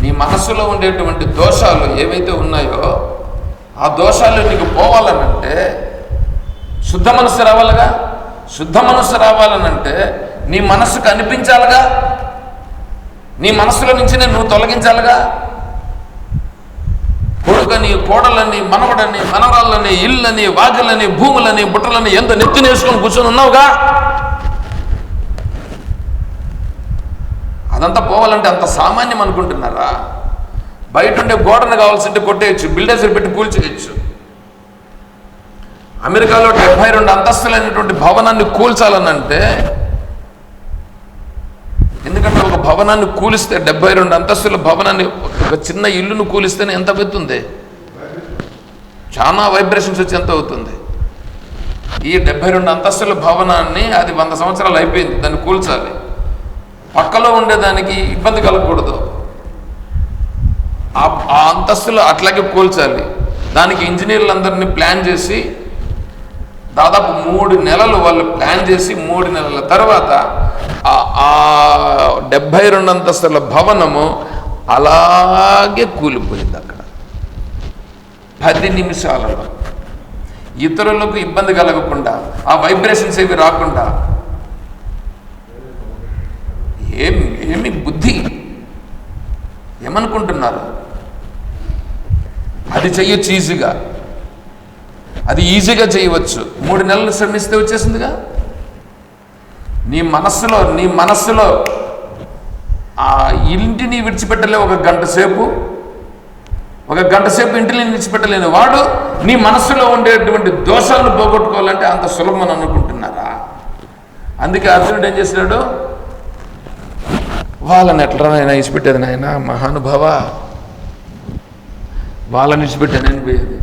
నీ మనస్సులో ఉండేటువంటి దోషాలు ఏవైతే ఉన్నాయో ఆ దోషాలు నీకు పోవాలనంటే శుద్ధ మనసు రావాలిగా? శుద్ధ మనసు రావాలనంటే నీ మనస్సుకు అనిపించాలిగా? నీ మనస్సులో నుంచి నేను నువ్వు తొలగించాలిగా? కొడుకని కోడలని మనవడని మనవరాళ్ళని ఇళ్ళని వాకిలని భూములని బుట్టలని ఎంత నెత్తి నేసుకొని కూర్చొని ఉన్నావుగా? అదంతా పోవాలంటే అంత సామాన్యం అనుకుంటున్నారా? బయట ఉండే గోడను కావాల్సింటే కొట్టేయచ్చు బిల్డర్స్ పెట్టి కూల్చేయచ్చు. అమెరికాలో డెబ్బై రెండు అంతస్తులైనటువంటి భవనాన్ని కూల్చాలనంటే ఎందుకంటే ఒక భవనాన్ని కూలిస్తే డెబ్బై రెండు అంతస్తుల భవనాన్ని ఒక చిన్న ఇల్లును కూలిస్తేనే ఎంత అవుతుంది? చాలా వైబ్రేషన్స్ వచ్చి ఎంత అవుతుంది? ఈ డెబ్బై రెండు అంతస్తుల భవనాన్ని అది వంద సంవత్సరాలు అయిపోయింది దాన్ని కూల్చాలి. పక్కలో ఉండేదానికి ఇబ్బంది కలగకూడదు. ఆ ఆ అంతస్తులు అట్లాగే కూల్చాలి. దానికి ఇంజనీర్లందరినీ ప్లాన్ చేసి దాదాపు మూడు నెలలు వాళ్ళు ప్లాన్ చేసి మూడు నెలల తర్వాత ఆ- ఆ డెబ్బై రెండు అంతస్తుల భవనము అలాగే కూలిపోయింది అక్కడ. పది నిమిషాలలో. ఇతరులకు ఇబ్బంది కలగకుండా ఆ వైబ్రేషన్స్ ఏవి రాకుండా ఏం ఏమి బుద్ధి? ఏమనుకుంటున్నారు? అది చెయ్యొచ్చు ఈజీగా. అది ఈజీగా చేయవచ్చు. మూడు నెలలు శ్రమిస్తే వచ్చేసిందిగా? నీ మనస్సులో నీ మనస్సులో ఆ ఇంటిని విడిచిపెట్టలే ఒక గంట సేపు. ఒక గంట సేపు ఇంటిని విడిచిపెట్టలేని వాడు నీ మనస్సులో ఉండేటువంటి దోషాలను పోగొట్టుకోవాలంటే అంత సులభం అని అనుకుంటున్నారా? అందుకే అర్జునుడు ఏం చేసినాడు? వాళ్ళని ఎట్లా నాయన ఇచ్చిపెట్టేది నాయన? మహానుభావ. వాళ్ళని ఇచ్చిపెట్టాను అనిపోయేది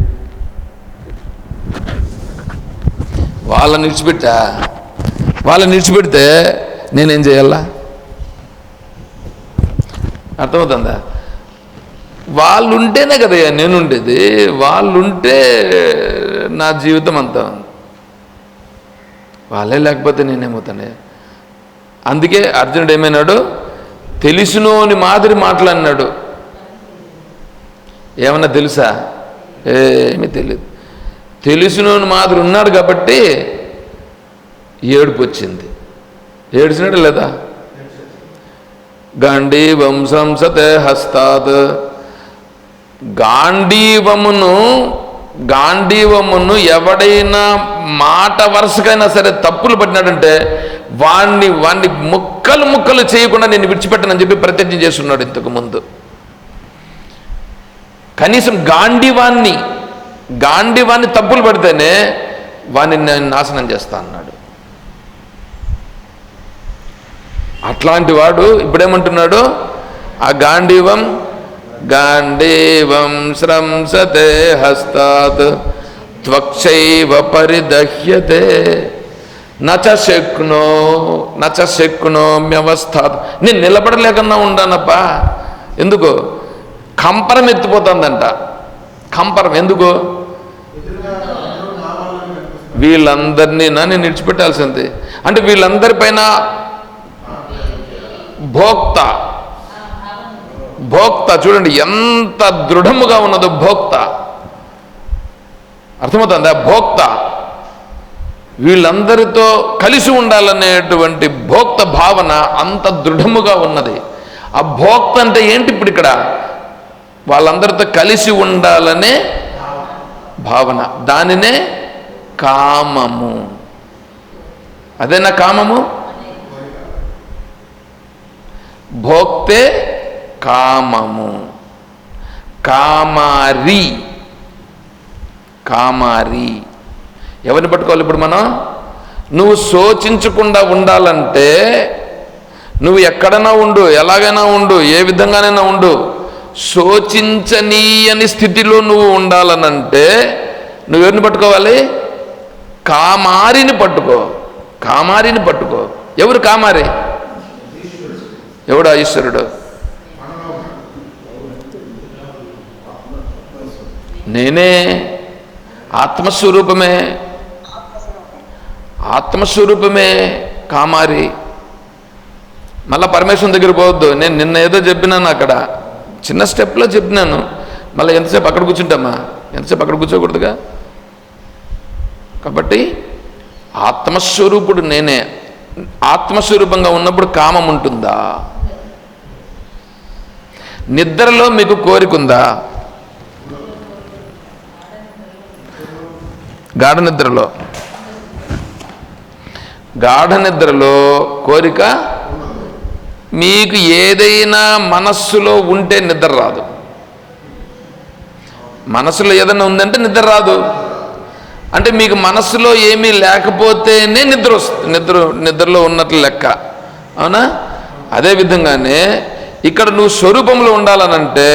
వాళ్ళని ఇచ్చిపెట్టా? వాళ్ళని ఇచ్చిపెడితే నేనేం చేయాలా? అర్థమవుతుందా? వాళ్ళుంటేనే కదయ్యా నేను ఉండేది వాళ్ళు ఉంటే నా జీవితం అంతా. వాళ్ళే లేకపోతే నేనేమవుతానే? అందుకే అర్జునుడు ఏమైనాడు? తెలుసునోని మాదిరి మాట్లాడినాడు ఏమన్నా తెలుసా? ఏమీ తెలియదు తెలుసునోని మాదిరి ఉన్నాడు కాబట్టి ఏడుపు వచ్చింది ఏడ్చినాడు లేదా? గాంధీవం సంసతే హస్తాత్. గాంధీవమును గాంధీవమును ఎవడైనా మాట వరుసకైనా సరే తప్పులు పట్టినాడంటే వాణ్ణి వాణ్ణి ముక్కలు ముక్కలు చేయకుండా నేను విడిచిపెట్టనని చెప్పి ప్రతిజ్ఞ చేస్తున్నాడు ఇంతకు ముందు. కనీసం గాంధీవాన్ని గాంధీవాన్ని తప్పులు పడితేనే వాణ్ణి నేను నాశనం చేస్తా అన్నాడు. అట్లాంటి వాడు ఇప్పుడేమంటున్నాడు? ఆ గాంధీవం గాంధీవం శ్రంసతే హస్తాత్ త్వక్షైవ పరిదహ్యతే. నచ శక్నో వ్యవస్థ నేను నిలబడలేకన్నా ఉండానప్పా. ఎందుకు? కంపరం ఎత్తిపోతుందంట. కంపరం ఎందుకు? వీళ్ళందరినీ నేను విడిచిపెట్టాల్సింది అంటే వీళ్ళందరిపైన భోక్త. భోక్త చూడండి ఎంత దృఢముగా ఉన్నదో భోక్త. అర్థమవుతుందా? భోక్త. వీళ్ళందరితో కలిసి ఉండాలనేటువంటి భోక్త భావన అంత దృఢముగా ఉన్నది. ఆ భోక్త అంటే ఏంటి ఇప్పుడు ఇక్కడ? వాళ్ళందరితో కలిసి ఉండాలనే భావన. దానినే కామము. అదేనా కామము? భోక్తే కామము. కామారి. కామారి. ఎవరిని పట్టుకోవాలి ఇప్పుడు మనం? నువ్వు శోచించకుండా ఉండాలంటే నువ్వు ఎక్కడైనా ఉండు ఎలాగైనా ఉండు ఏ విధంగానైనా ఉండు. శోచించనీయని స్థితిలో నువ్వు ఉండాలనంటే నువ్వెవరిని పట్టుకోవాలి? కామారిని పట్టుకో. కామారిని పట్టుకో. ఎవరు కామారి? ఎవడు ఈశ్వరుడు? నేనే. ఆత్మస్వరూపమే. ఆత్మస్వరూపమే కామారి. మళ్ళా పరమేశ్వరం దగ్గర పోవద్దు. నేను నిన్న ఏదో చెప్పినాను అక్కడ. చిన్న స్టెప్లో చెప్పినాను. మళ్ళీ ఎంతసేపు అక్కడ కూర్చుంటామా? ఎంతసేపు అక్కడ కూర్చోకూడదుగా? కాబట్టి ఆత్మస్వరూపుడు నేనే. ఆత్మస్వరూపంగా ఉన్నప్పుడు కామం ఉంటుందా? నిద్రలో మీకు కోరిక ఉందా? గాఢ నిద్రలో. గాఢ నిద్రలో కోరిక మీకు ఏదైనా మనస్సులో ఉంటే నిద్ర రాదు. మనసులో ఏదైనా ఉందంటే నిద్ర రాదు. అంటే మీకు మనసులో ఏమీ లేకపోతేనే నిద్ర వస్తుంది నిద్ర నిద్రలో ఉన్నట్లు లెక్క. అవునా? అదే విధంగానే ఇక్కడ నువ్వు స్వరూపంలో ఉండాలనంటే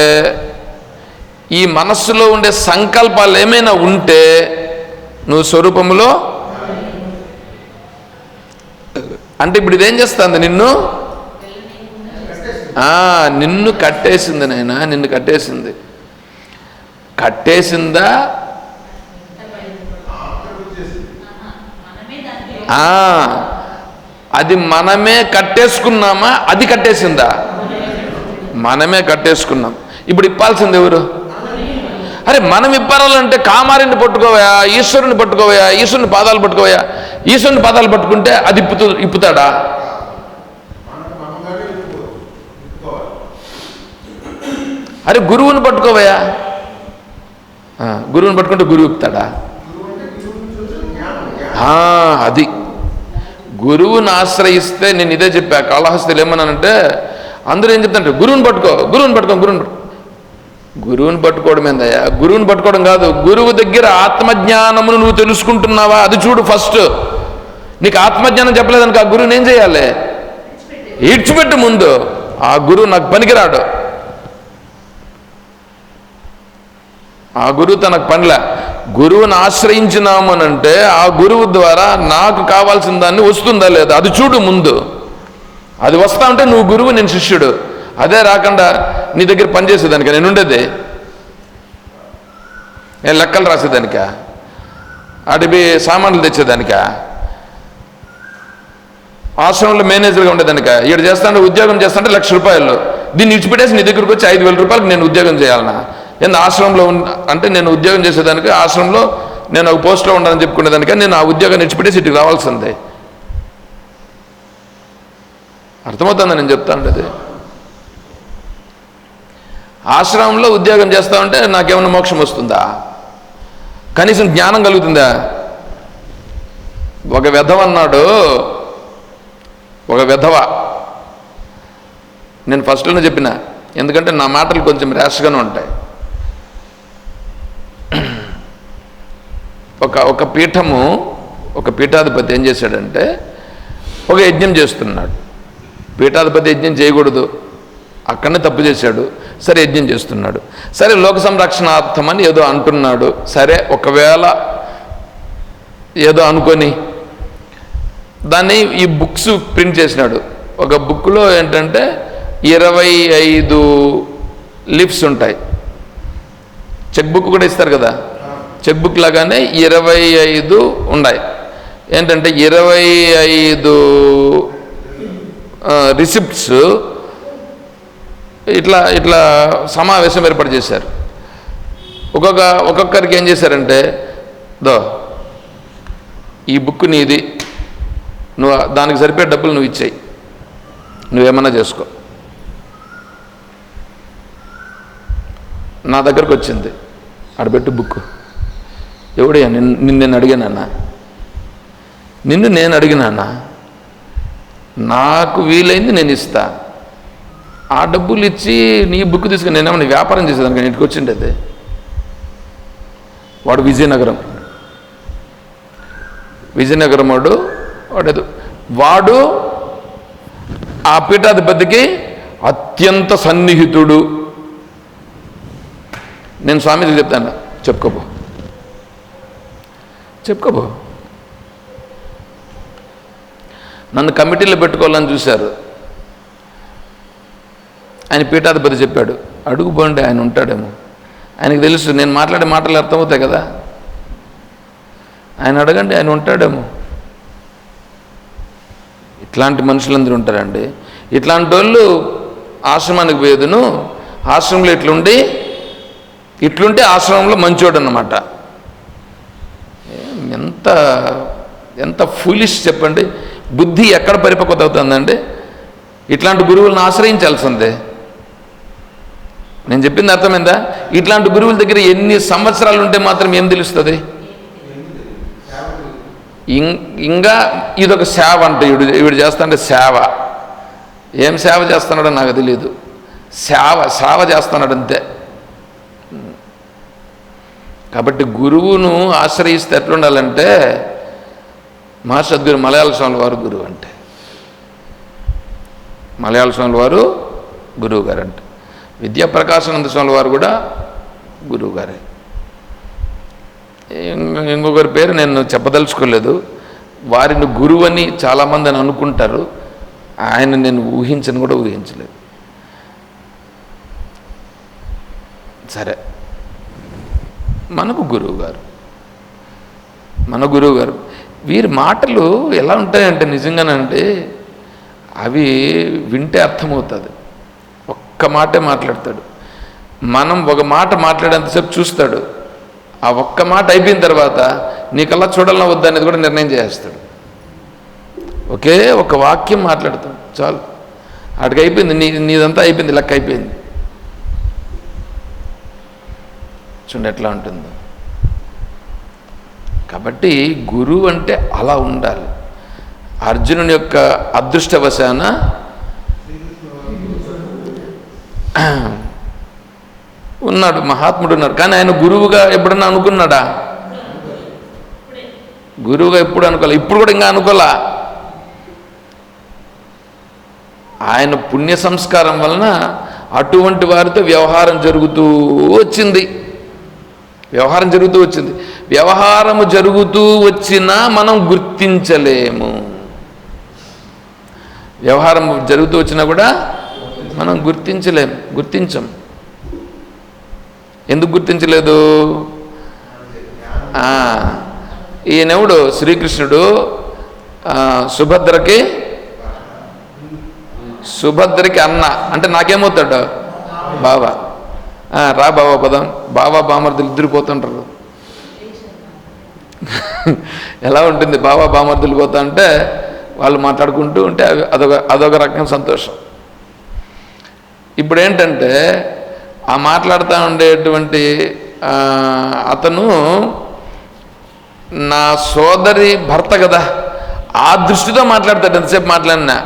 ఈ మనస్సులో ఉండే సంకల్పాలు ఏమైనా ఉంటే నువ్వు స్వరూపంలో అంటే ఇప్పుడు ఇదేం చేస్తుంది నిన్ను? ఆ, నిన్ను కట్టేసింది నాయన నిన్ను కట్టేసింది. కట్టేసిందా? అది మనమే కట్టేసుకున్నామా? అది కట్టేసిందా? మనమే కట్టేసుకున్నాం. ఇప్పుడు ఇప్పాల్సింది ఎవరు? అరే మనం ఇప్పాలంటే కామారిని పట్టుకోవయా ఈశ్వరుని పట్టుకోవయా ఈశ్వరుని పాదాలు పట్టుకోవయా? ఈశ్వరుని పాదాలు పట్టుకుంటే అది ఇప్పుతూ ఇప్పుతాడా? అరే గురువుని పట్టుకోవయా గురువుని పట్టుకుంటే గురువు ఇప్పుతాడా అది. గురువుని ఆశ్రయిస్తే నేను ఇదే చెప్పా కాళహస్తులు ఏమన్నానంటే అందరూ ఏం చెప్తారంటే గురువుని పట్టుకో గురువుని పట్టుకో గురువుని పట్టుకో. గురువుని పట్టుకోవడం ఏందయ్యా? గురువుని పట్టుకోవడం కాదు గురువు దగ్గర ఆత్మజ్ఞానమును నువ్వు తెలుసుకుంటున్నావా? అది చూడు ఫస్ట్. నీకు ఆత్మజ్ఞానం చెప్పలేదనుకో ఆ గురువుని ఏం చేయాలి? ఈడ్చిపెట్టు ముందు. ఆ గురువు నాకు పనికిరాడు. ఆ గురువు తనకు పనిలే. గురువుని ఆశ్రయించినామనంటే ఆ గురువు ద్వారా నాకు కావాల్సిన దాన్ని వస్తుందా లేదా? అది చూడు ముందు. అది వస్తా ఉంటే నువ్వు గురువు నేను శిష్యుడు. అదే రాకుండా నీ దగ్గర పనిచేసేదానిక నేను ఉండేది. నేను లెక్కలు రాసేదానిక? అడిపి సామాన్లు తెచ్చేదానికా? ఆశ్రమంలో మేనేజర్గా ఉండేదానిక. ఇక్కడ చేస్తాంటే ఉద్యోగం చేస్తాంటే లక్ష రూపాయలు. దీన్ని ఇచ్చిపెట్టేసి నీ దగ్గరకు వచ్చి ఐదు వేల రూపాయలకు నేను ఉద్యోగం చేయాలన్నా ఏంది ఆశ్రమంలో ఉన్న అంటే నేను ఉద్యోగం చేసేదానికి ఆశ్రమంలో నేను ఒక పోస్ట్లో ఉండాలని చెప్పుకునేదానిక నేను ఆ ఉద్యోగాన్ని ఇచ్చిపెట్టేసి ఇటుకు రావాల్సిందే. అర్థమవుతుందని నేను చెప్తాను అది ఆశ్రమంలో ఉద్యోగం చేస్తా ఉంటే నాకేమైనా మోక్షం వస్తుందా? కనీసం జ్ఞానం కలుగుతుందా? ఒక విధవ అన్నాడు ఒక విధవ. నేను ఫస్ట్లోనే చెప్పిన ఎందుకంటే నా మాటలు కొంచెం ర్యాష్గానే ఉంటాయి. ఒక ఒక పీఠము ఒక పీఠాధిపతి ఏం చేశాడంటే ఒక యజ్ఞం చేస్తున్నాడు. పీఠాధిపతి యజ్ఞం చేయకూడదు. అక్కడనే తప్పు చేశాడు. సరే యజ్ఞం చేస్తున్నాడు. సరే లోక సంరక్షణార్థమని ఏదో అంటున్నాడు. సరే ఒకవేళ ఏదో అనుకొని దాన్ని ఈ బుక్స్ ప్రింట్ చేసినాడు. ఒక బుక్లో ఏంటంటే ఇరవై ఐదు లిప్స్ ఉంటాయి. చెక్ బుక్ కూడా ఇస్తారు కదా? చెక్ బుక్ లాగానే ఇరవై ఐదు ఉన్నాయి. ఏంటంటే ఇరవై ఐదు రిసిప్ట్స్ ఇట్లా ఇట్లా సమావేశం ఏర్పాటు చేశారు. ఒక్కొక్క ఒక్కొక్కరికి ఏం చేశారంటే దో ఈ బుక్ నీది. నువ్వు దానికి సరిపోయే డబ్బులు నువ్వు ఇచ్చేయి. నువ్వేమన్నా చేసుకో. నా దగ్గరకు వచ్చింది. ఆడబెట్టు బుక్ ఎవడయ్యా నిన్ను నిన్ను నేను అడిగానన్నా నిన్ను. నేను అడిగినానా నాకు వీలైంది నేను ఇస్తా. ఆ డబ్బులు ఇచ్చి నీ బుక్ తీసుకుని నేనేమన్నా వ్యాపారం చేసేదానికి నేను ఇంటికి వచ్చిండేది వాడు విజయనగరం. విజయనగరం వాడు వాడు వాడు ఆ పీఠాధిపతికి అత్యంత సన్నిహితుడు. నేను స్వామిజీ చెప్తాను చెప్పుకోబో చెప్పుకోబో నన్ను కమిటీలో పెట్టుకోవాలని చూశారు. ఆయన పీఠాధిపతి చెప్పాడు అడుగు పోండి ఆయన ఉంటాడేమో. ఆయనకు తెలుసు నేను మాట్లాడే మాటలు అర్థమవుతాయి కదా. ఆయన అడగండి ఆయన ఉంటాడేమో. ఇట్లాంటి మనుషులందరూ ఉంటారండి. ఇట్లాంటి వాళ్ళు ఆశ్రమానికి పోయేదును ఆశ్రమంలో ఇట్లుండి ఇట్లుంటే ఆశ్రమంలో మంచోడు అన్నమాట ఎంత ఎంత ఫూలిష్ చెప్పండి. బుద్ధి ఎక్కడ పరిపక్వత అవుతుందండి ఇట్లాంటి గురువులను ఆశ్రయించాల్సిందే. నేను చెప్పింది అర్థమైందా? ఇట్లాంటి గురువుల దగ్గర ఎన్ని సంవత్సరాలు ఉంటే మాత్రం ఏం తెలుస్తుంది? ఇంకా ఇదొక సేవ అంట ఇవిడు ఇవిడు చేస్తాంటే సేవ. ఏం సేవ చేస్తున్నాడో నాకు తెలియదు సేవ సేవ చేస్తున్నాడు అంతే. కాబట్టి గురువును ఆశ్రయిస్తే ఎట్లుండాలంటే మా సద్గురు మలయాళ స్వామి వారు గురువు అంటే. మలయాళ స్వామి వారు గురువు గారు అంటే విద్యాప్రకాశానంద స్వామి వారు కూడా గురువు గారే. ఇంకొకరి పేరు నేను చెప్పదలుచుకోలేదు. వారిని గురువు అని చాలామంది అని అనుకుంటారు. ఆయన నేను ఊహించను కూడా ఊహించలేదు. సరే. మనకు గురువు గారు. మన గురువు గారు. వీరి మాటలు ఎలా ఉంటాయంటే నిజంగానంటే అవి వింటే అర్థమవుతుంది. ఒక్క మాటే మాట్లాడతాడు. మనం ఒక మాట మాట్లాడేంతసేపు చూస్తాడు. ఆ ఒక్క మాట అయిపోయిన తర్వాత నీకల్లా చూడాలన్నా వద్దా అనేది కూడా నిర్ణయం చేస్తాడు ఒకే ఒక వాక్యం మాట్లాడతాం చాలు. అటుకు అయిపోయింది నీ నీదంతా అయిపోయింది లెక్క అయిపోయింది. చూడండి ఎట్లా ఉంటుందో. కాబట్టి గురువు అంటే అలా ఉండాలి. అర్జునుని యొక్క అదృష్టవశాన ఉన్నాడు మహాత్ముడు ఉన్నాడు. కానీ ఆయన గురువుగా ఎప్పుడన్నా అనుకున్నాడా? గురువుగా ఎప్పుడు అనుకోలే. ఇప్పుడు కూడా ఇంకా అనుకోలా. ఆయన పుణ్య సంస్కారం వలన అటువంటి వారితో వ్యవహారం జరుగుతూ వచ్చింది. వ్యవహారం జరుగుతూ వచ్చింది. వ్యవహారము జరుగుతూ వచ్చినా మనం గుర్తించలేము. వ్యవహారం జరుగుతూ వచ్చినా కూడా మనం గుర్తించలేము గుర్తించం. ఎందుకు గుర్తించలేదు? ఈయనెవడు? శ్రీకృష్ణుడు. సుభద్రకి? సుభద్రకి అన్న. అంటే నాకేమవుతాడు? బావా. రా బావా పదం. బావా బామర్దులు ఇద్దరు పోతుంటారు. ఎలా ఉంటుంది? బావా బామర్దులు పోతా అంటే వాళ్ళు మాట్లాడుకుంటూ ఉంటే అదొక అదొక రకం సంతోషం. ఇప్పుడు ఏంటంటే ఆ మాట్లాడుతూ ఉండేటువంటి అతను నా సోదరి భర్త కదా ఆ దృష్టితో మాట్లాడతాడు ఎంతసేపు మాట్లాడినా.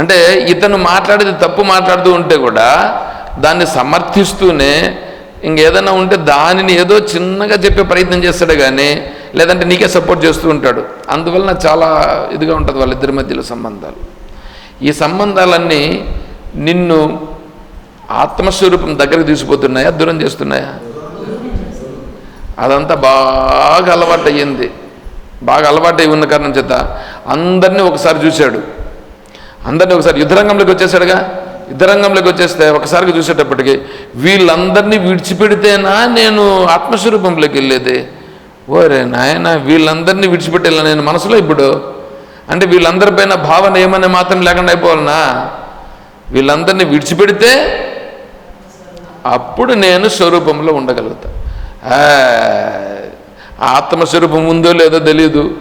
అంటే ఇతను మాట్లాడేది తప్పు మాట్లాడుతూ ఉంటే కూడా దాన్ని సమర్థిస్తూనే ఇంకేదైనా ఉంటే దానిని ఏదో చిన్నగా చెప్పే ప్రయత్నం చేస్తాడు కానీ లేదంటే నీకే సపోర్ట్ చేస్తూ ఉంటాడు. అందువలన చాలా ఇదిగా ఉంటుంది వాళ్ళిద్దరి మధ్యలో సంబంధాలు. ఈ సంబంధాలన్నీ నిన్ను ఆత్మస్వరూపం దగ్గరకు తీసుకుపోతున్నాయా? దూరం చేస్తున్నాయా? అదంతా బాగా అలవాటు అయ్యింది బాగా అలవాటు అయి ఉన్న కారణం చేత అందరినీ ఒకసారి చూశాడు. అందరినీ ఒకసారి యుద్ధరంగంలోకి వచ్చేసాడుగా యుద్ధరంగంలోకి వచ్చేస్తే ఒకసారిగా చూసేటప్పటికి వీళ్ళందరినీ విడిచిపెడితేనా నేను ఆత్మస్వరూపంలోకి వెళ్ళేది? ఓరే నాయన వీళ్ళందరినీ విడిచిపెట్టేలా నేను మనసులో ఇప్పుడు? అంటే వీళ్ళందరిపైన భావన ఏమనే మాత్రం లేకుండా అయిపోవాలనా? వీళ్ళందరినీ విడిచిపెడితే అప్పుడు నేను స్వరూపంలో ఉండగలుగుతా. ఆ, ఆత్మస్వరూపం ఉందో లేదో తెలియదు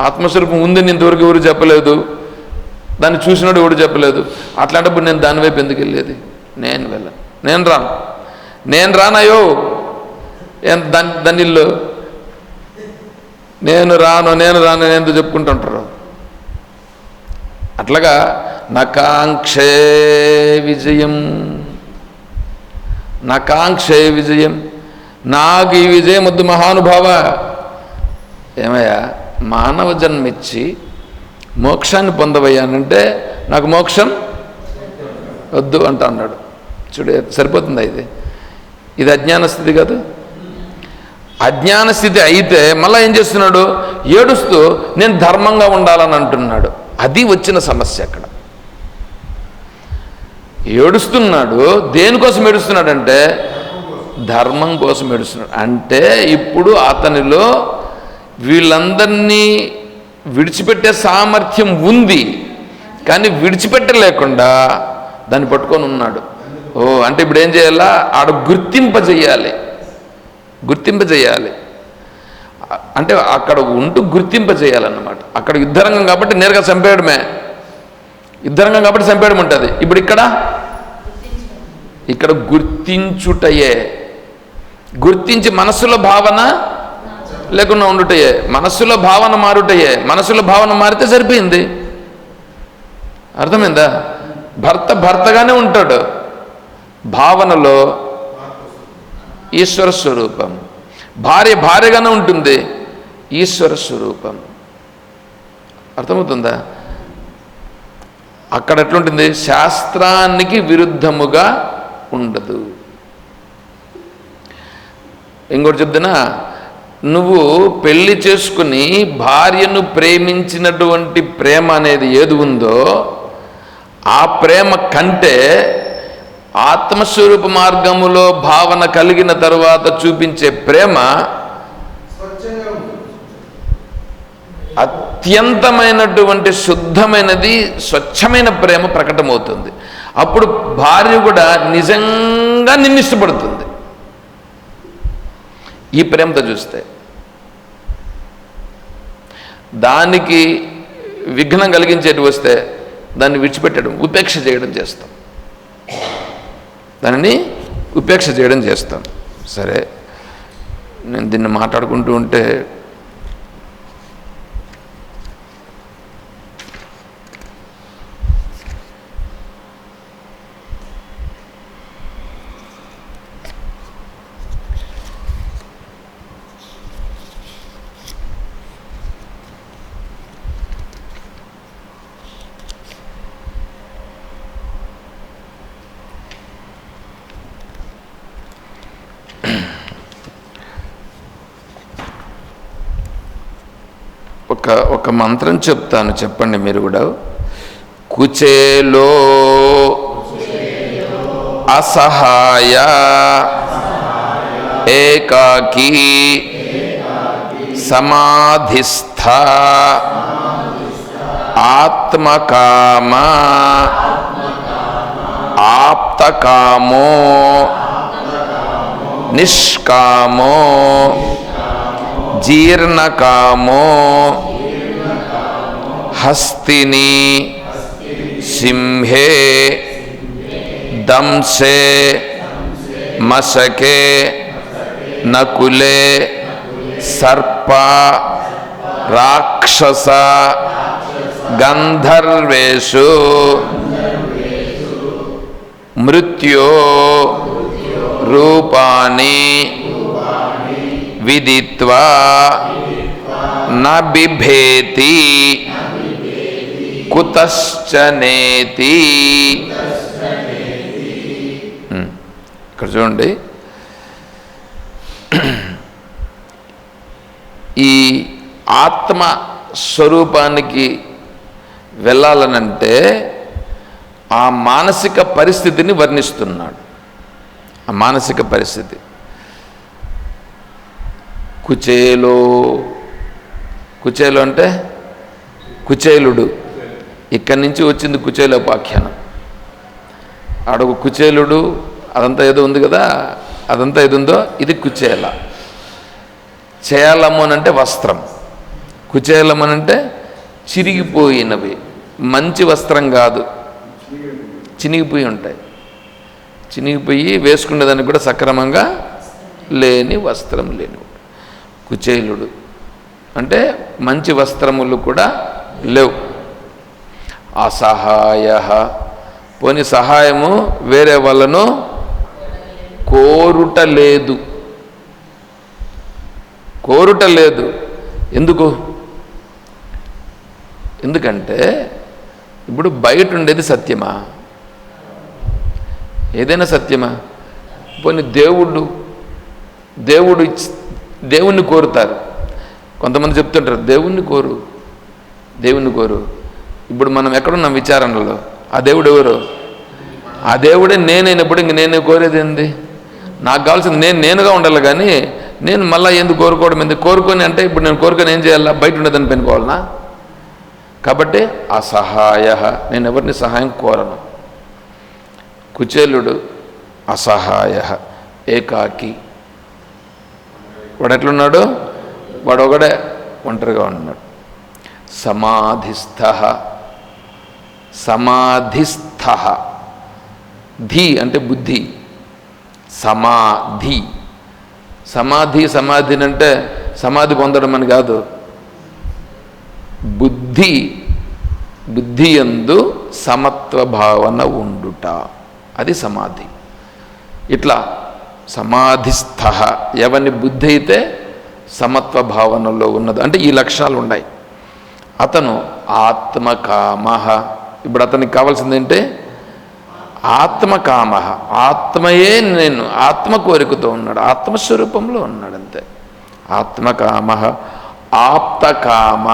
ఆత్మస్వరూపం ఉందని ఇంతవరకు ఎవరు చెప్పలేదు. దాన్ని చూసినాడు ఎవడు చెప్పలేదు. అట్లాంటప్పుడు నేను దాని వైపు ఎందుకు వెళ్ళేది? నేను వెళ్ళను. నేను రాను. నేను రానయ్యో. ఏం దాని దాని ఇల్లు నేను రాను నేను రాను నేను ఎందుకు చెప్పుకుంటుంటారు? అట్లాగా నకాంక్షే విజయం. నకాంక్షే విజయం. నాకు ఈ విజయం వద్దు మహానుభావ. ఏమయ్యా మానవ జన్మిచ్చి మోక్షాన్ని పొందవయ్యానంటే నాకు మోక్షం వద్దు అంట అన్నాడు. చూడు సరిపోతుందా ఇది? ఇది అజ్ఞాన స్థితి కాదు. అజ్ఞాన స్థితి అయితే మళ్ళీ ఏం చేస్తున్నాడు? ఏడుస్తూ నేను ధర్మంగా ఉండాలని అంటున్నాడు. అది వచ్చిన సమస్య అక్కడ. ఏడుస్తున్నాడు. దేనికోసం ఏడుస్తున్నాడంటే ధర్మం కోసం ఏడుస్తున్నాడు. అంటే ఇప్పుడు అతనిలో వీళ్ళందరినీ విడిచిపెట్టే సామర్థ్యం ఉంది. కానీ విడిచిపెట్టలేకుండా దాన్ని పట్టుకొని ఉన్నాడు. ఓ అంటే ఇప్పుడు ఏం చేయాలా? ఆడ గుర్తింపజేయాలి గుర్తింపజేయాలి అంటే అక్కడ ఉంటూ గుర్తింపజేయాలన్నమాట అక్కడ యుద్ధరంగం కాబట్టి నేరుగా చంపేయడమే. యుద్ధరంగం కాబట్టి చంపేయడం ఉంటుంది. ఇప్పుడు ఇక్కడ? ఇక్కడ గుర్తించుటయే. గుర్తించి మనస్సులో భావన లేకుండా ఉండుటయే. మనస్సులో భావన మారుటయే. మనస్సులో భావన మారితే సరిపోయింది. అర్థమైందా? భర్త భర్తగానే ఉంటాడు. భావనలో ఈశ్వర స్వరూపం. భార్య భార్యగానే ఉంటుంది. ఈశ్వర స్వరూపం. అర్థమవుతుందా? అక్కడ ఎట్లుంటుంది? శాస్త్రానికి విరుద్ధముగా ఉండదు. ఇంకోటి చెప్తున్నా నువ్వు పెళ్ళి చేసుకుని భార్యను ప్రేమించినటువంటి ప్రేమ అనేది ఏది ఉందో ఆ ప్రేమ కంటే ఆత్మస్వరూప మార్గములో భావన కలిగిన తర్వాత చూపించే ప్రేమ స్వచ్ఛంగా ఉంటుంది అత్యంతమైనటువంటి శుద్ధమైనది స్వచ్ఛమైన ప్రేమ ప్రకటమవుతుంది. అప్పుడు భార్య కూడా నిజంగా నిన్ను ఇష్టపడుతుంది ఈ ప్రేమతో చూస్తే. దానికి విఘ్నం కలిగించేటి వస్తే దాన్ని విడిచిపెట్టడం ఉపేక్ష చేయడం చేస్తాం. దానిని ఉపేక్ష చేయడం చేస్తాం. సరే నేను దీన్ని మాట్లాడుకుంటూ ఉంటే ఒక ఒక మంత్రం చెప్తాను చెప్పండి మీరు కూడా. కుచేలో అసహాయ ఏకాకి సమాధిస్థ ఆత్మకామ ఆప్తకామో నిష్కామో జీర్ణకామో హస్తిని సింహే దంసే మసకే నకులే సర్ప రాక్షస గంధర్వేషు మృత్యో రూపాన్ని విదిత్వా న బిభేతి కుతశ్చనేతి ఇక్కడ చూడండి. ఈ ఆత్మ స్వరూపానికి వెళ్ళాలనంటే ఆ మానసిక పరిస్థితిని వర్ణిస్తున్నాడు. ఆ మానసిక పరిస్థితి. కుచేలో. కుచేలు అంటే కుచేలుడు. ఇక్కడి నుంచి వచ్చింది కుచేలోపాఖ్యానం. అడుగు కుచేలుడు అదంతా ఏదో ఉంది కదా అదంతా ఏది ఉందో ఇది కుచేల. చేలము అని అంటే వస్త్రం. కుచేలం అంటే చిరిగిపోయినవి. మంచి వస్త్రం కాదు. చినిగిపోయి ఉంటాయి. చినిగిపోయి వేసుకునేదానికి కూడా సక్రమంగా లేని వస్త్రం లేని కుచేలుడు. అంటే మంచి వస్త్రములు కూడా లేవు. అసహాయ. పోని సహాయము వేరే వాళ్ళను కోరుట లేదు కోరుట లేదు ఎందుకు? ఎందుకంటే ఇప్పుడు బయట ఉండేది సత్యమా? ఏదైనా సత్యమా? పోనీ దేవుడు దేవుడు దేవుణ్ణి కోరుతారు. కొంతమంది చెప్తుంటారు దేవుణ్ణి కోరు దేవుణ్ణి కోరు. ఇప్పుడు మనం ఎక్కడున్నాం విచారణలో? ఆ దేవుడు ఎవరు? ఆ దేవుడే నేనైనప్పుడు ఇంక నేను కోరేది ఏంది? నాకు కావాల్సింది నేను నేనుగా ఉండాలి కానీ నేను మళ్ళీ ఎందుకు కోరుకోవడం ఎందుకు కోరుకొని అంటే ఇప్పుడు నేను కోరుకొని ఏం చేయాలా? బయట ఉండదని పెనుకోవాలనా? కాబట్టి అసహాయ నేను ఎవరిని సహాయం కోరను. కుచేలుడు అసహాయ ఏకాకి వాడు ఎట్లున్నాడు వాడు ఒకడే ఒంటరిగా ఉన్నాడు సమాధిస్థ. సమాధిస్థ. ధి అంటే బుద్ధి. సమాధి. సమాధి సమాధిని అంటే సమాధి పొందడం అని కాదు. బుద్ధి. బుద్ధి ఎందు సమత్వ భావన ఉండుట. అది సమాధి. ఇట్లా సమాధిస్థ. ఎవని బుద్ధి అయితే సమత్వ భావనలో ఉన్నది. అంటే ఈ లక్షణాలు ఉన్నాయి అతను ఆత్మకామ. ఇప్పుడు అతనికి కావాల్సింది ఏంటి ఆత్మకామ. ఆత్మయే నేను ఆత్మ కోరికతో ఉన్నాడు. ఆత్మస్వరూపంలో ఉన్నాడు అంతే. ఆత్మకామ. ఆప్తకామ.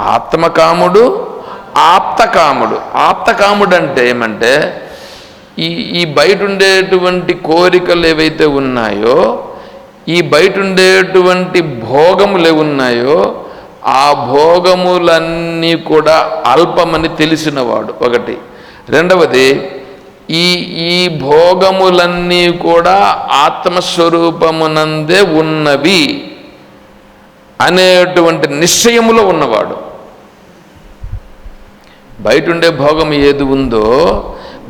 ఆత్మకాముడు ఆప్తకాముడు. ఆప్తకాముడు అంటే ఏమంటే ఈ ఈ బయట ఉండేటువంటి కోరికలు ఏవైతే ఉన్నాయో ఈ బయట ఉండేటువంటి భోగములు ఏవి ఉన్నాయో ఆ భోగములన్నీ కూడా అల్పమని తెలిసినవాడు ఒకటి. రెండవది ఈ ఈ భోగములన్నీ కూడా ఆత్మస్వరూపమునందే ఉన్నవి అనేటువంటి నిశ్చయములో ఉన్నవాడు. బయట ఉండే భోగం ఏది ఉందో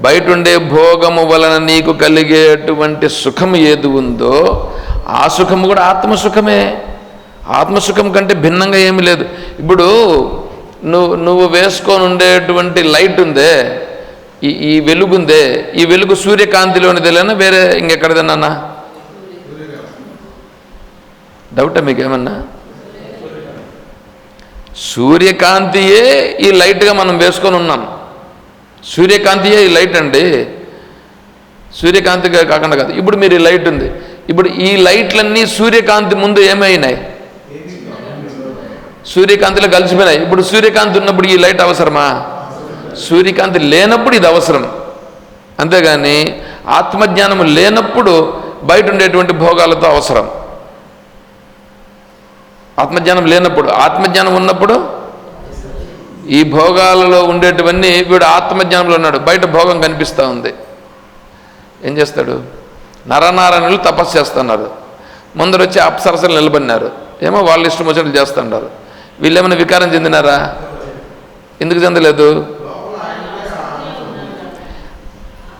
బయట ఉండే భోగము వలన నీకు కలిగేటువంటి సుఖం ఏది ఉందో ఆ సుఖము కూడా ఆత్మసుఖమే. ఆత్మసుఖం కంటే భిన్నంగా ఏమీ లేదు. ఇప్పుడు నువ్వు నువ్వు వేసుకొని ఉండేటువంటి లైట్ ఉందే ఈ ఈ వెలుగుందే ఈ వెలుగు సూర్యకాంతిలోనిదేలేనా వేరే ఇంకెక్కడదన్నా డౌటా మీకేమన్నా? సూర్యకాంతియే ఈ లైట్గా మనం వేసుకొని ఉన్నాం సూర్యకాంతియే ఈ లైట్ అండి. సూర్యకాంతిగా కాకుండా కాదు. ఇప్పుడు మీరు ఈ లైట్ ఉంది. ఇప్పుడు ఈ లైట్లన్నీ సూర్యకాంతి ముందు ఏమైనాయి? సూర్యకాంతిలో కలిసిపోయినాయి. ఇప్పుడు సూర్యకాంతి ఉన్నప్పుడు ఈ లైట్ అవసరమా? సూర్యకాంతి లేనప్పుడు ఇది అవసరం. అంతేగాని ఆత్మజ్ఞానం లేనప్పుడు బయట ఉండేటువంటి భోగాలతో అవసరం. ఆత్మజ్ఞానం లేనప్పుడు ఆత్మజ్ఞానం ఉన్నప్పుడు ఈ భోగాలలో ఉండేటివన్నీ వీడు ఆత్మజ్ఞానంలో ఉన్నాడు. బయట భోగం కనిపిస్తూ ఉంది. ఏం చేస్తాడు? నరనారాయణులు తపస్సు చేస్తున్నారు. ముందర వచ్చి అప్సరసలు నిలబడినారు. ఏమో వాళ్ళ ఇష్టం వచ్చినట్లు చేస్తున్నారు వీళ్ళేమైనా వికారం చెందినారా? ఎందుకు చెందలేదు?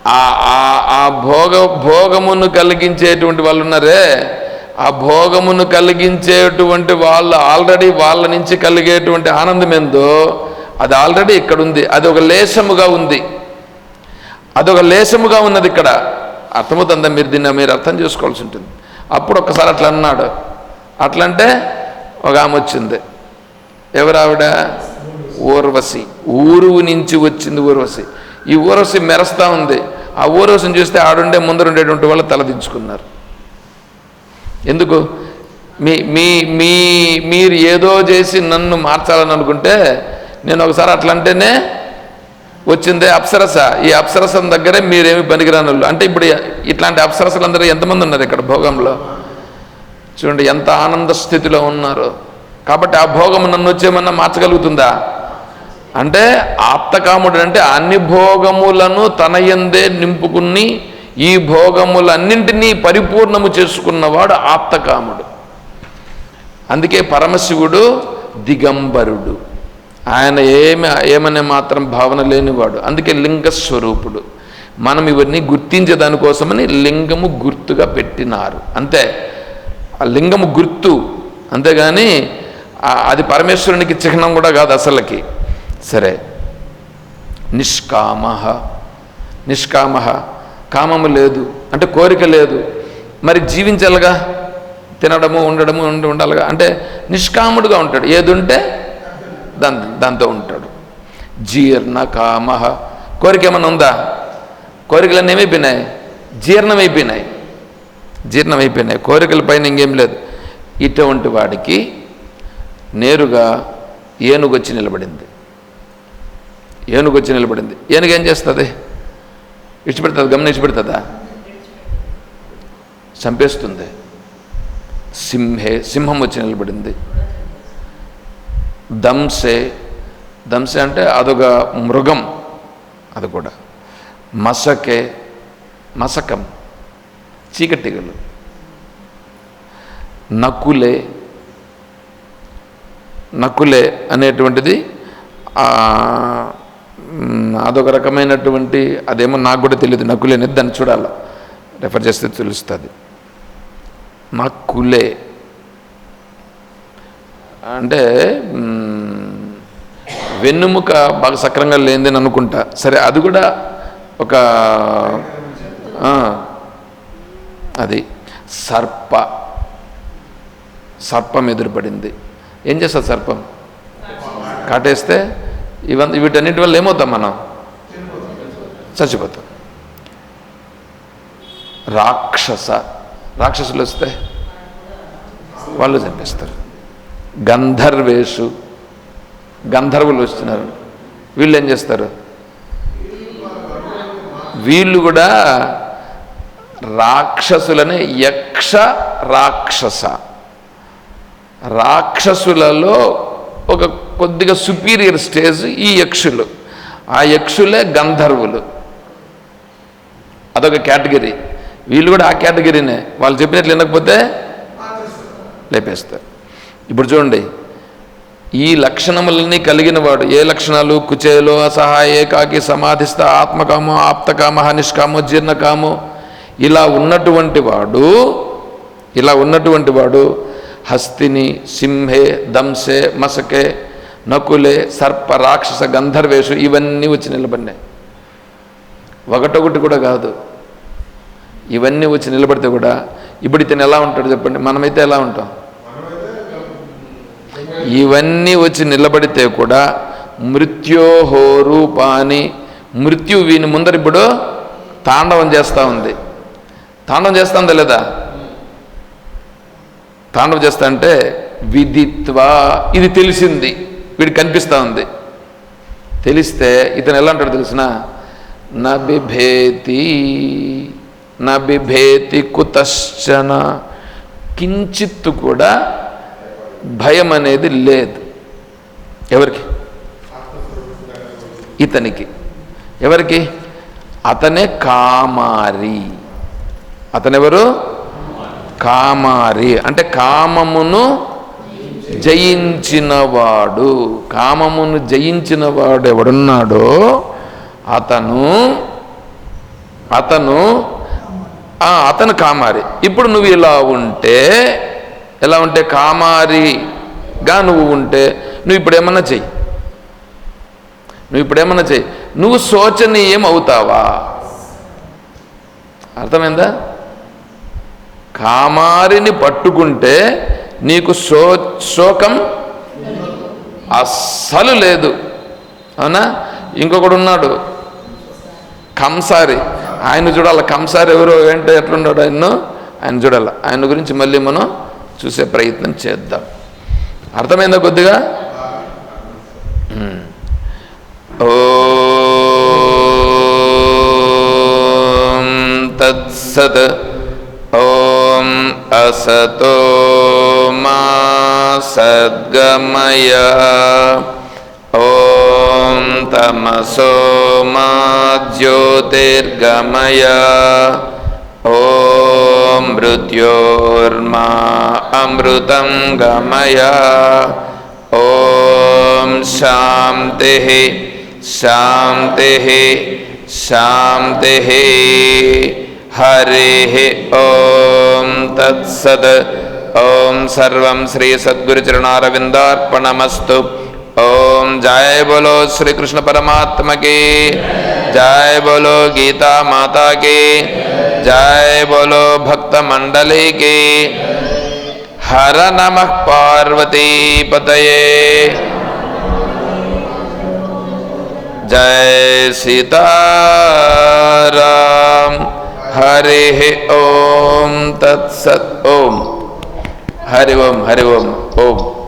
ఆ ఆ- ఆ భోగ భోగమును కలిగించేటువంటి వాళ్ళు ఉన్నారే. ఆ భోగమును కలిగించేటువంటి వాళ్ళు ఆల్రెడీ వాళ్ళ నుంచి కలిగేటువంటి ఆనందం ఏందో అది ఆల్రెడీ ఇక్కడ ఉంది అది ఒక లేశముగా ఉంది. అదొక లేశముగా ఉన్నది ఇక్కడ. అర్థమవుతుందా? మీరు దీన్ని మీరు అర్థం చేసుకోవాల్సి ఉంటుంది. అప్పుడు ఒక్కసారి అట్లా అన్నాడు. అట్లంటే ఒక ఆమె వచ్చింది. ఎవరావిడ? ఊర్వశి. ఊరు నుంచి వచ్చింది ఊర్వశి. ఈ ఊర్వశి మెరస్తా ఉంది. ఆ ఊర్వశిని చూస్తే ఆడుండే ముందరుండేటువంటి వాళ్ళు తలదించుకున్నారు ఎందుకు? మీ మీ మీ మీరు ఏదో చేసి నన్ను మార్చాలని అనుకుంటే నేను ఒకసారి అట్లా అంటేనే వచ్చిందే అప్సరస. ఈ అప్సరసం దగ్గరే మీరేమి పనికిరాని వాళ్ళు అంటే ఇప్పుడు ఇట్లాంటి అప్సరసలు అందరూ ఎంతమంది ఉన్నారు ఇక్కడ భోగంలో? చూడండి ఎంత ఆనంద స్థితిలో ఉన్నారు. కాబట్టి ఆ భోగం నన్ను వచ్చేమన్నా మార్చగలుగుతుందా? అంటే ఆప్తకాముడు అంటే అన్ని భోగములను తన ఎందే నింపుకుని ఈ భోగములన్నింటినీ పరిపూర్ణము చేసుకున్నవాడు ఆప్తకాముడు. అందుకే పరమశివుడు దిగంబరుడు. ఆయన ఏమి ఏమనే మాత్రం భావన లేనివాడు. అందుకే లింగ స్వరూపుడు. మనం ఇవన్నీ గుర్తించేదానికోసమని లింగము గుర్తుగా పెట్టినారు. అంతే. ఆ లింగము గుర్తు. అంతేగాని అది పరమేశ్వరునికి చిహ్నం కూడా కాదు అసలకి. సరే. నిష్కామ నిష్కామ కామము లేదు. అంటే కోరిక లేదు. మరి జీవించాలిగా? తినడము ఉండడము ఉండి ఉండాలిగా? అంటే నిష్కాముడుగా ఉంటాడు. ఏదుంటే దాని దాంతో ఉంటాడు. జీర్ణ కామహ కోరిక ఏమైనా ఉందా? కోరికలన్నీ ఏమైపోయినాయి జీర్ణమైపోయినాయి జీర్ణమైపోయినాయి కోరికల పైన ఇంకేం లేదు. ఇటువంటి వాడికి నేరుగా ఏనుగొచ్చి నిలబడింది. ఏనుగొచ్చి నిలబడింది. ఏనుగు ఏం చేస్తుంది? ఇచ్చిపెడుతుంది గమని ఇచ్చిపెడుతుందా చంపేస్తుంది. సింహే సింహం వచ్చి నిలబడింది. దంసే దంసే అంటే అదొక మృగం. అది కూడా. మసకే మసకం చీకటిగలు. నకులే నకులే అనేటువంటిది అదొక రకమైనటువంటి అదేమో నాకు కూడా తెలియదు నకులే అనేది దాన్ని చూడాలి. రెఫర్ చేస్తే తెలుస్తుంది. నకులే. అంటే వెన్నుముక బాగా సక్రంగా లేనిదని అనుకుంటా. సరే అది కూడా ఒక అది సర్ప సర్పం ఎదురుపడింది. ఏం చేస్తుంది సర్పం? కాటేస్తే ఇవన్నీ వీటన్నిటి వల్ల ఏమవుతాం మనం? చచ్చిపోతాం. రాక్షస రాక్షసులు వస్తే వాళ్ళు చంపేస్తారు. గంధర్వేషు గంధర్వులు వస్తున్నారు. వీళ్ళు ఏం చేస్తారు? వీళ్ళు కూడా రాక్షసులనే యక్ష రాక్షస. రాక్షసులలో ఒక కొద్దిగా సుపీరియర్ స్టేజ్ ఈ యక్షులు. ఆ యక్షులే గంధర్వులు. అదొక కేటగిరీ. వీళ్ళు కూడా ఆ కేటగిరీనే. వాళ్ళు చెప్పినట్లు వినకపోతే లేపేస్తారు. ఇప్పుడు చూడండి ఈ లక్షణములన్నీ కలిగిన వాడు ఏ లక్షణాలు? కుచేలో అసహాయ ఏకాకి సమాధిస్థ ఆత్మకామో ఆప్తకామ నిష్కామో జీర్ణకామో. ఇలా ఉన్నటువంటి వాడు ఇలా ఉన్నటువంటి వాడు హస్తిని సింహే దంసే మసకే నకులే సర్ప రాక్షస గంధర్వేషు ఇవన్నీ వచ్చి నిలబడినాయి. ఒకటొకటి కూడా కాదు. ఇవన్నీ వచ్చి నిలబడితే కూడా ఇప్పుడు ఇతను ఎలా ఉంటాడు చెప్పండి. మనమైతే ఎలా ఉంటాం? ఇవన్నీ వచ్చి నిలబడితే కూడా మృత్యోహో రూపాని మృత్యు వీని ముందర ఇప్పుడు తాండవం చేస్తూ ఉంది. తాండవం చేస్తా ఉందా లేదా? తాండవం చేస్తా అంటే విదిత్వా ఇది తెలిసింది వీడికి కనిపిస్తూ ఉంది. తెలిస్తే ఇతను ఎలా అంటాడు తెలిసిన? నబిభేతి నబిభేతి కుతశ్చన కించిత్తు కూడా భయం అనేది లేదు. ఎవరికి? ఇతనికి. ఎవరికి? అతనే కామారి. అతనెవరు? కామారి. అంటే కామమును జయించినవాడు. కామమును జయించినవాడు ఎవడున్నాడో అతను అతను అతను కామారి. ఇప్పుడు నువ్వు ఇలా ఉంటే ఎలా ఉంటే కామారిగా నువ్వు ఉంటే నువ్వు ఇప్పుడు ఏమన్నా చెయ్యి. నువ్వు ఇప్పుడు ఏమన్నా చెయ్యి. నువ్వు శోచనీయం అవుతావా? అర్థమైందా? కామారిని పట్టుకుంటే నీకు శో శోకం అస్సలు లేదు. అవునా? ఇంకొకడు ఉన్నాడు. కంసారి. ఆయన చూడాలి కంసారి ఎవరో? ఏంటో ఎట్లున్నాడు ఆయన ఆయన చూడాలి. ఆయన గురించి మళ్ళీ మనం చూసే ప్రయత్నం చేద్దాం అర్థమైందా కొద్దిగా ఉమ్. ఓం తత్సత్ ఓం అసతో మా సద్గమయ ఓం తమసో మా జ్యోతిర్గమయ ఓం मृत्योर्मा अमृतं गमय। ॐ शान्तिः शान्तिः शान्तिः। ओ ॐ तत्सद्। ॐ सर्वं श्रीसद्गुरुचरणारविन्दार्पणमस्तु ओं जय बोलो श्री कृष्ण परमात्मा की जय बोलो गीता माता की। जय बोलो भक्त मंडली की। हर नमः पार्वती पतये। जय सीताराम। हरि ओम, तत्सत ओम। हरि ओम हरि ओम ओम।